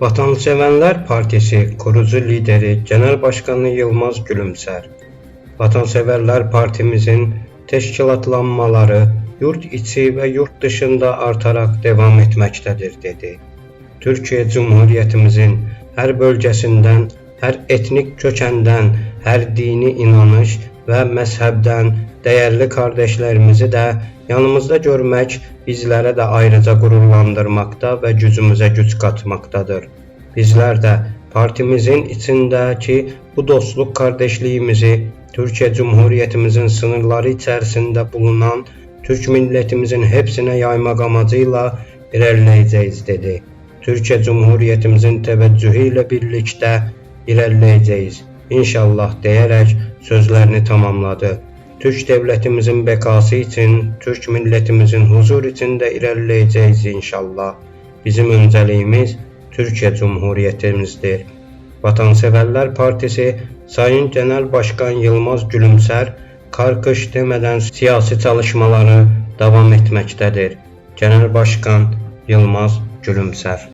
Vatanseverler Partisi kurucu lideri Genel Başkanı Yılmaz Gülümser, Vatanseverler Partimizin teşkilatlanmaları yurt içi ve yurt dışında artarak devam etmektedir dedi. Türkiye Cumhuriyetimizin her bölgesinden, her etnik kökenden, her dini inanış ve mezhebden değerli kardeşlerimizi de yanımızda görmek bizlere de ayrıca gururlandırmakta ve gücümüze güç katmaktadır. Bizler de partimizin içindeki bu dostluk kardeşliğimizi Türkiye Cumhuriyetimizin sınırları içerisinde bulunan Türk milletimizin hepsine yaymak amacıyla ilerleyeceğiz dedi. Türkiye Cumhuriyetimizin teveccühüyle birlikte ilerleyeceğiz. İnşallah diyerek sözlerini tamamladı. Türk devletimizin bekası için, Türk milletimizin huzur içinde ilerleyeceğiz inşallah. Bizim önceliğimiz Türkiye Cumhuriyetimizdir. Vatanseverler Partisi Sayın Genel Başkan Yılmaz Gülümser, karkış demeden siyasi çalışmaları devam etmektedir. Genel Başkan Yılmaz Gülümser